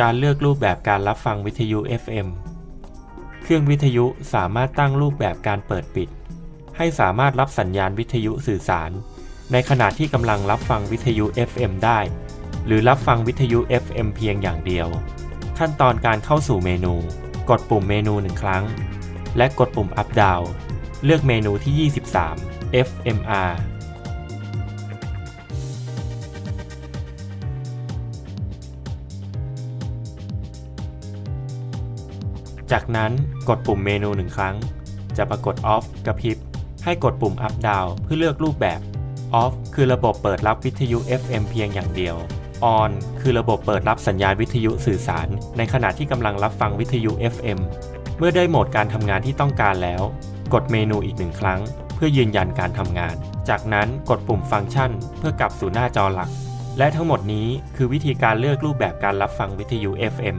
การเลือกรูปแบบการรับฟังวิทยุ FM เครื่องวิทยุสามารถตั้งรูปแบบการเปิดปิด ให้สามารถรับสัญญาณวิทยุสื่อสาร ในขณะที่กำลังรับฟังวิทยุ FM ได้ หรือรับฟังวิทยุ FM เพียงอย่างเดียว ขั้นตอนการเข้าสู่เมนู กดปุ่มเมนูหนึ่งครั้ง และกดปุ่ม Up Down เลือกเมนูที่ 23 FMR จากนั้นกดปุ่มเมนูหนึ่งครั้ง จะปรากฏ Off กระพริบ ให้กดปุ่ม Up Down เพื่อเลือกรูปแบบ Off คือระบบเปิดรับวิทยุ FM เพียงอย่างเดียว On คือระบบเปิดรับสัญญาณวิทยุสื่อสาร ในขณะที่กำลังรับฟังวิทยุ FM เมื่อได้โหมดการทำงานที่ต้องการแล้ว กดเมนูอีกหนึ่งครั้ง เพื่อยืนยันการทำงาน จากนั้นกดปุ่มฟังก์ชัน เพื่อกลับสู่หน้าจอหลัก และทั้งหมดนี้คือวิธีการเลือกรูปแบบการรับฟังวิทยุ FM